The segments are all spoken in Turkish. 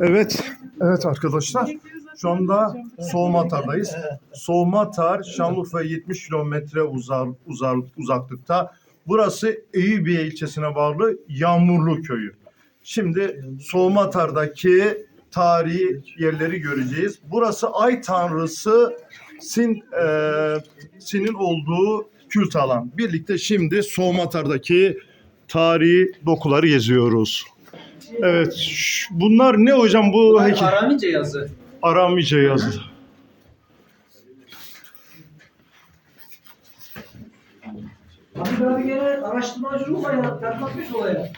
Evet, evet arkadaşlar. Şu anda Soğumatar'dayız. Soğumatar, Şanlıurfa 70 kilometre uzar, uzar, uzaklıkta. Burası Eyüpiye ilçesine bağlı Yağmurlu köyü. Şimdi Soğumatar'daki tarihi yerleri göreceğiz. Burası Ay Tanrısı Sin, e, Sin'in olduğu kült alan. Birlikte şimdi Soğumatar'daki tarihi dokuları geziyoruz. Evet. ş- Bunlar ne hocam bu heykel? Aramice yazı. Aramice yazdı. Abi abi gene araştırmacı olma ya. Takmatmış olaya.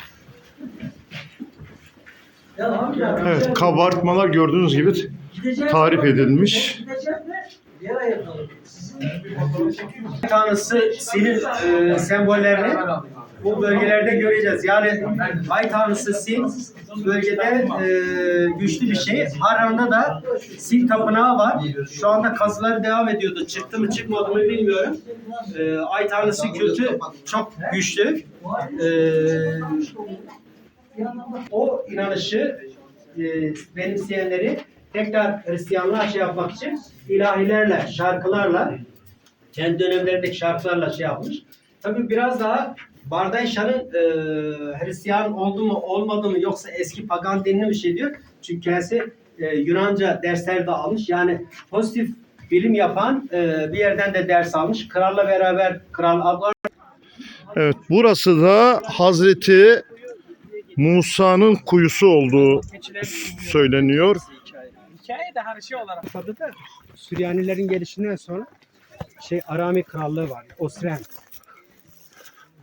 Ya abi ya. Evet, kabartmalar gördüğünüz gibi Gideceğiz. tarif edilmiş. Gideceğiz bir ara yapalım. Sizin tanrısı Sin'in e, sembollerini bu bölgelerde göreceğiz. Yani Ay tanrısı Sin bölgede e, güçlü bir şey. Harran'da da Sin tapınağı var. Şu anda kazıları devam ediyordu. Çıktı mı çıkmadı mı bilmiyorum. E, Ay tanrısı kültü çok güçlü. E, o inanışı e, benimseyenleri tekrar Hristiyanlığa şey yapmak için ilahilerle, şarkılarla kendi dönemlerindeki şarkılarla şey yapmış. Tabii biraz daha Bardayşan'ın e, Hristiyan oldu mu olmadı mı yoksa eski pagan dinini mi şey diyor. Çünkü kendisi e, Yunanca dersler de almış. Yani pozitif bilim yapan e, bir yerden de ders almış. Kralla beraber Kral Agor Evet, burası da Hazreti Musa'nın kuyusu olduğu söyleniyor. Hikaye de hani şey olarak. Tabii da Süryanilerin gelişinden sonra şey Arami krallığı var. Osren.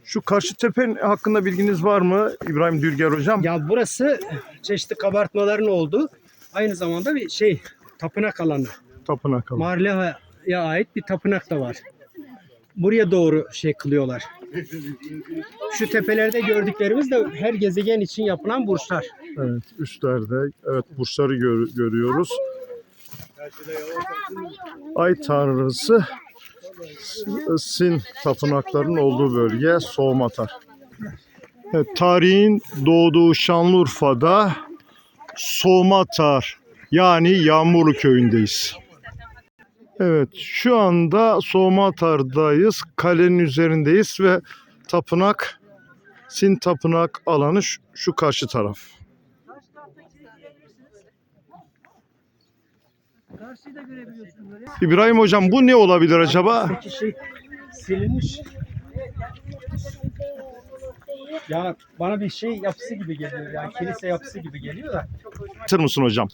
Şu karşı tepe hakkında bilginiz var mı İbrahim Dülger hocam? Ya burası çeşitli kabartmaların olduğu aynı zamanda bir şey tapınak alanı. Tapınak alanı. Marleha'ya ait bir tapınak da var. Buraya doğru şey kılıyorlar. Şu tepelerde gördüklerimiz de her gezegen için yapılan burçlar. Evet, üstlerde evet burçları gör- görüyoruz. Ay tanrısı Sin tapınaklarının olduğu bölge Soğumatar. Evet, tarihin doğduğu Şanlıurfa'da Soğumatar yani Yağmurlu köyündeyiz. Evet şu anda Soğumatar'dayız. Kalenin üzerindeyiz ve tapınak Sin tapınak alanı şu, şu karşı taraf. Karşıyı da görebiliyorsun böyle. İbrahim hocam bu ne olabilir acaba? Şey silinmiş. Ya bana bir şey yapısı gibi geliyor ya. Kilise yapısı gibi geliyor da. Anlatır mısın hocam?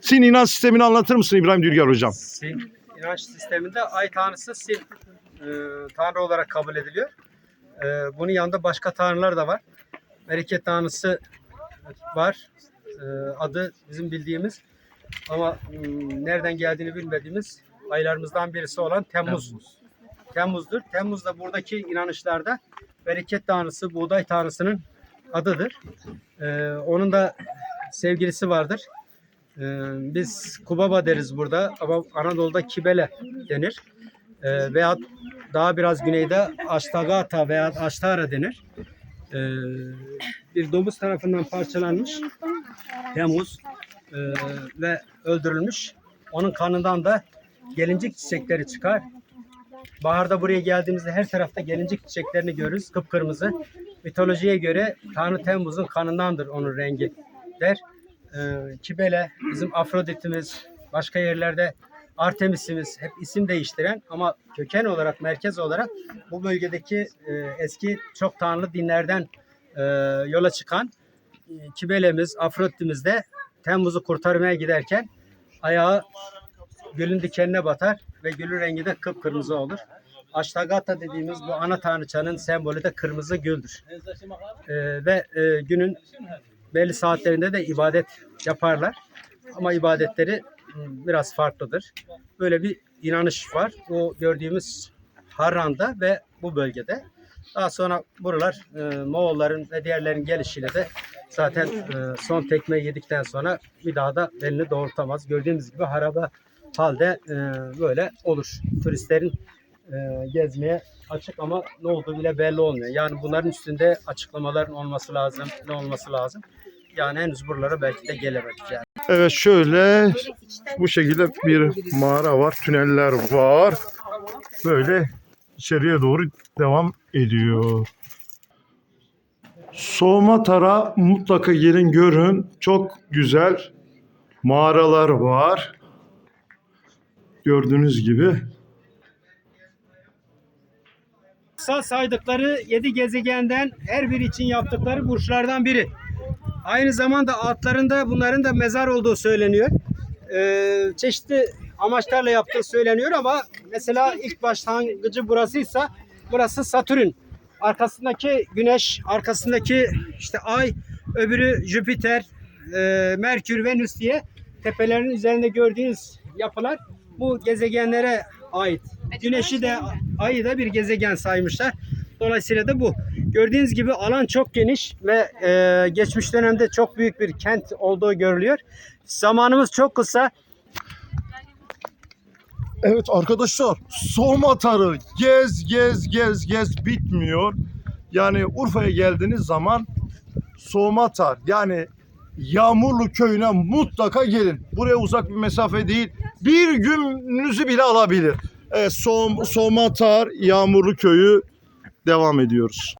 Sin inanç sistemini anlatır mısın İbrahim Dülger hocam? Sin inanç sisteminde ay tanrısı Sin e, tanrı olarak kabul ediliyor. E, bunun yanında başka tanrılar da var. Bereket tanrısı var. E, adı bizim bildiğimiz ama hmm, nereden geldiğini bilmediğimiz aylarımızdan birisi olan Temmuz. Temmuz'dur. Temmuz da buradaki inanışlarda bereket tanrısı, buğday tanrısının adıdır. E, onun da sevgilisi vardır. Ee, biz Kubaba deriz burada ama Anadolu'da Kibele denir. Ee, veya daha biraz güneyde Aştagata veya Aştara denir. Ee, bir domuz tarafından parçalanmış Temmuz e, ve öldürülmüş. Onun kanından da gelincik çiçekleri çıkar. Baharda buraya geldiğimizde her tarafta gelincik çiçeklerini görürüz. Kıpkırmızı. Mitolojiye göre Tanrı Temmuz'un kanındandır onun rengi der. Ee, Kibele, bizim Afrodit'imiz, başka yerlerde Artemis'imiz hep isim değiştiren ama köken olarak, merkez olarak bu bölgedeki e, eski çok tanrılı dinlerden e, yola çıkan e, Kibele'miz, Afrodit'imiz de Temmuz'u kurtarmaya giderken ayağı gülün dikenine batar ve gülün rengi de kıpkırmızı olur. Aştagata dediğimiz bu ana tanrıçanın sembolü de kırmızı güldür. Ee, ve e, günün belli saatlerinde de ibadet yaparlar. Ama ibadetleri biraz farklıdır. Böyle bir inanış var. O gördüğümüz Harran'da ve bu bölgede. Daha sonra buralar e, Moğolların ve diğerlerin gelişiyle de zaten e, son tekme yedikten sonra bir daha da belini doğrultamaz. Gördüğünüz gibi haraba halde e, böyle olur. Turistlerin e, gezmeye açık ama ne olduğu bile belli olmuyor. Yani bunların üstünde açıklamaların olması lazım, ne olması lazım. Yani henüz buralara belki de gelemedik yani. Evet şöyle bu şekilde bir mağara var. Tüneller var. Böyle içeriye doğru devam ediyor. Soğumatara mutlaka gelin görün. Çok güzel mağaralar var. Gördüğünüz gibi. Kısa saydıkları 7 gezegenden her biri için yaptıkları burçlardan biri. Aynı zamanda altlarında bunların da mezar olduğu söyleniyor. Ee, çeşitli amaçlarla yaptığı söyleniyor ama mesela ilk başlangıcı burasıysa burası Satürn. Arkasındaki Güneş, arkasındaki işte Ay, öbürü Jüpiter, e, Merkür, Venüs diye tepelerin üzerinde gördüğünüz yapılar bu gezegenlere ait. Güneşi de Ay'ı da bir gezegen saymışlar. Dolayısıyla da bu. Gördüğünüz gibi alan çok geniş ve e, geçmiş dönemde çok büyük bir kent olduğu görülüyor. Zamanımız çok kısa. Evet arkadaşlar Soğumatarı gez gez gez gez bitmiyor. Yani Urfa'ya geldiğiniz zaman Soğumatar yani Yağmurlu köyüne mutlaka gelin. Buraya uzak bir mesafe değil. Bir gününüzü bile alabilir. Evet, Soğum, Soğumatar Yağmurlu köyü devam ediyoruz.